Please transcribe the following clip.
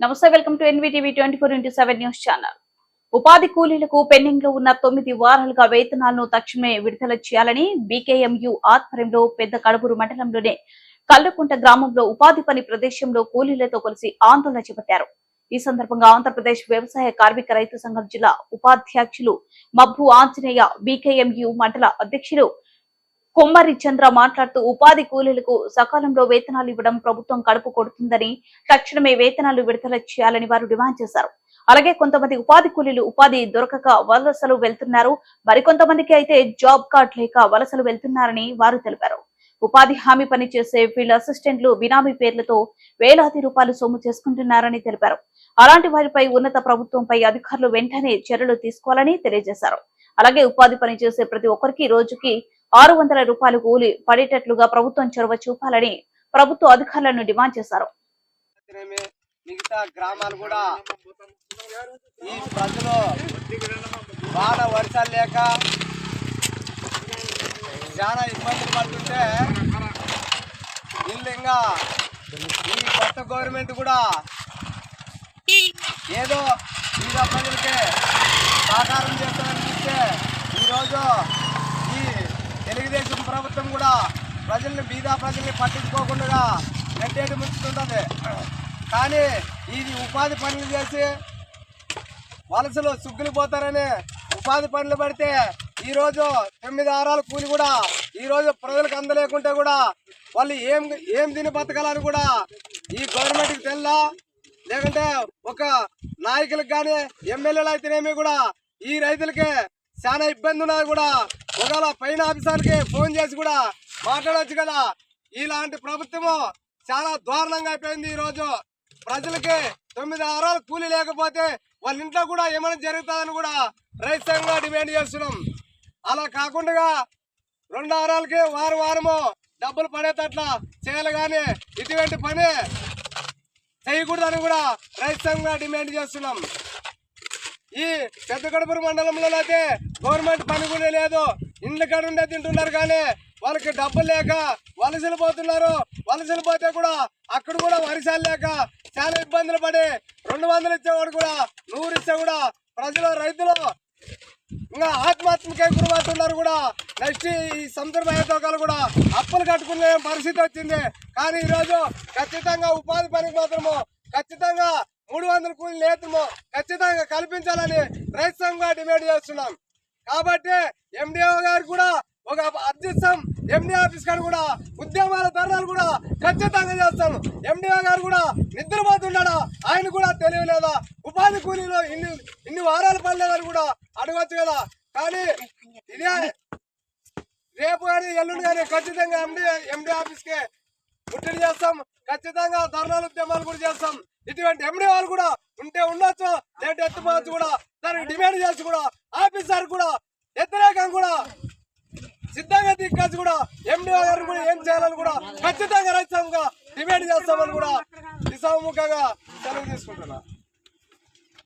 నమస్తే welcome to NVTV twenty four into seven news channel. ఉపాధి కూలీలకు పెండింగ్లో ఉన్న తొమ్మిది వారాలుగా వేతనాలను తక్షణమే విడుదల చేయాలని బీకేఎంయు ఆధ్వర్యంలో పెద్ద కడుపురు మండలంలోనే కల్లుకుంట గ్రామంలో ఉపాధి పని ప్రదేశంలో కూలీలతో కలిసి ఆందోళన చేపట్టారు. ఈ సందర్భంగా ఆంధ్రప్రదేశ్ వ్యవసాయ కార్మిక రైతు సంఘం జిల్లా ఉపాధ్యక్షులు మబ్బు ఆంజనేయ బీకేఎంయు మండల అధ్యక్షులు కొమ్మరి చంద్ర మాట్లాడుతూ ఉపాధి కూలీలకు సకాలంలో వేతనాలు ఇవ్వడం ప్రభుత్వం కడుపు కొడుతుందని తక్షణమే వేతనాలు విడుదల చేయాలని వారు డిమాండ్ చేశారు. అలాగే కొంతమంది ఉపాధి కూలీలు ఉపాధి దొరకక వలసలు వెళ్తున్నారు. మరికొంతమందికి అయితే జాబ్ కార్డ్ లేక వలసలు వెళ్తున్నారని వారు తెలిపారు. ఉపాధి హామీ పని చేసే ఫీల్డ్ అసిస్టెంట్లు బినామీ పేర్లతో వేలాది రూపాయలు సొమ్ము చేసుకుంటున్నారని తెలిపారు. అలాంటి వారిపై ఉన్నత ప్రభుత్వంపై అధికారులు వెంటనే చర్యలు తీసుకోవాలని తెలియజేశారు. అలాగే ఉపాధి పని చేసే ప్రతి ఒక్కరికి రోజుకి ఆరు వందల రూపాయలు కూలి పడేటట్లుగా ప్రభుత్వం చొరవ చూపాలని ప్రభుత్వ అధికారులను డిమాండ్ చేశారు. మిగతా గ్రామాలు కూడా ఈ ప్రజలు బాగా వర్షాలు లేక చాలా ఇబ్బందులు పడుతుంటే వీళ్ళు ఇంకా ఈ కొత్త గవర్నమెంట్ కూడా ఏదో మిగతా ప్రజలకి సహకారం చేస్తామనిపిస్తే ఈరోజు ఈ తెలుగుదేశం ప్రభుత్వం కూడా ప్రజల్ని బీదా ప్రజల్ని పట్టించుకోకుండా నెట్టేటి ముంచుతుంటుంది కానీ ఇది ఉపాధి పనులు చేసి వలసలు సుగ్గులు పోతారని ఉపాధి పనులు పడితే ఈరోజు తొమ్మిది ఆరాల కూలి కూడా ఈరోజు ప్రజలకు అందలేకుంటే కూడా వాళ్ళు ఏం ఏం తిని బతకాలని కూడా ఈ గవర్నమెంట్కి తెల్లా? లేకుంటే ఒక నాయకులకు కానీ ఎమ్మెల్యేలు అయితేనేమి కూడా ఈ రైతులకి చాలా ఇబ్బంది ఉన్నది కూడా ఒకవేళ పైన ఆఫీసర్కి ఫోన్ చేసి కూడా మాట్లాడవచ్చు కదా. ఇలాంటి ప్రభుత్వము చాలా దారుణంగా అయిపోయింది ఈరోజు. ప్రజలకి తొమ్మిది ఆరాలు కూలి లేకపోతే వాళ్ళ ఇంట్లో కూడా ఏమైనా జరుగుతుందని కూడా రైతు డిమాండ్ చేస్తున్నాం. అలా కాకుండా రెండు ఆరాలకి వారం వారము డబ్బులు పడేటట్ల చేయాలి కానీ ఇటువంటి పని చేయకూడదని కూడా రైతు డిమాండ్ చేస్తున్నాం. ఈ పెద్ద మండలంలో అయితే గవర్నమెంట్ పని కూడా లేదు. ఇండ్ల కాడ తింటున్నారు కానీ వాళ్ళకి డబ్బులు లేక వలసలు పోతున్నారు. వలసలు పోతే కూడా అక్కడ కూడా వరిసాలు లేక చాలా ఇబ్బందులు పడి రెండు వందలు ఇచ్చేవాడు కూడా నూరు ఇచ్చే కూడా ప్రజలు రైతులు ఇంకా ఆత్మహత్యకే గురవుతున్నారు కూడా. నెక్స్ట్ ఈ సముద్ర కూడా అప్పులు కట్టుకునే పరిస్థితి వచ్చింది. కానీ ఈరోజు ఖచ్చితంగా ఉపాధి పనికి మాత్రము ఖచ్చితంగా మూడు వందల కూలి నేతము ఖచ్చితంగా కల్పించాలని రైతు సంఘంగా డిమాండ్ చేస్తున్నాం. కాబట్టి ఎండిఓ గారు కూడా ఒక అర్జిస్తాం ఎండి ఆఫీస్ గారు కూడా ఉద్యమాల ధర్నాలు కూడా ఖచ్చితంగా చేస్తాం ఎండిఓ గారు కూడా నిద్రపోతున్నాడా ఆయన కూడా తెలియలేదా? ఉపాధి కూలీలో ఇన్ని ఇన్ని వారాలు పడలేదని కూడా అడగచ్చు కదా. కానీ ఇదే రేపు కానీ ఎల్లుండి కానీ ఖచ్చితంగా ఎండి ఎండి ఆఫీస్కి ముట్టడి చేస్తాం. ఖచ్చితంగా ధర్నాలు ఉద్యమాలు కూడా చేస్తాం. ఇటువంటి ఎండి వాళ్ళు కూడా ఉంటే ఉండొచ్చు. లేదంటే ఎత్తుపోవచ్చు కూడా. దానికి డిమాండ్ చేసి కూడా ఆఫీసర్ కూడా వ్యతిరేకం కూడా సిద్ధంగా దిక్కాచి కూడా ఎండి గారు కూడా ఏం చేయాలని కూడా ఖచ్చితంగా రైతాంగా డిమాండ్ చేస్తామని కూడా ఈ సెలవు తీసుకుంటున్నా.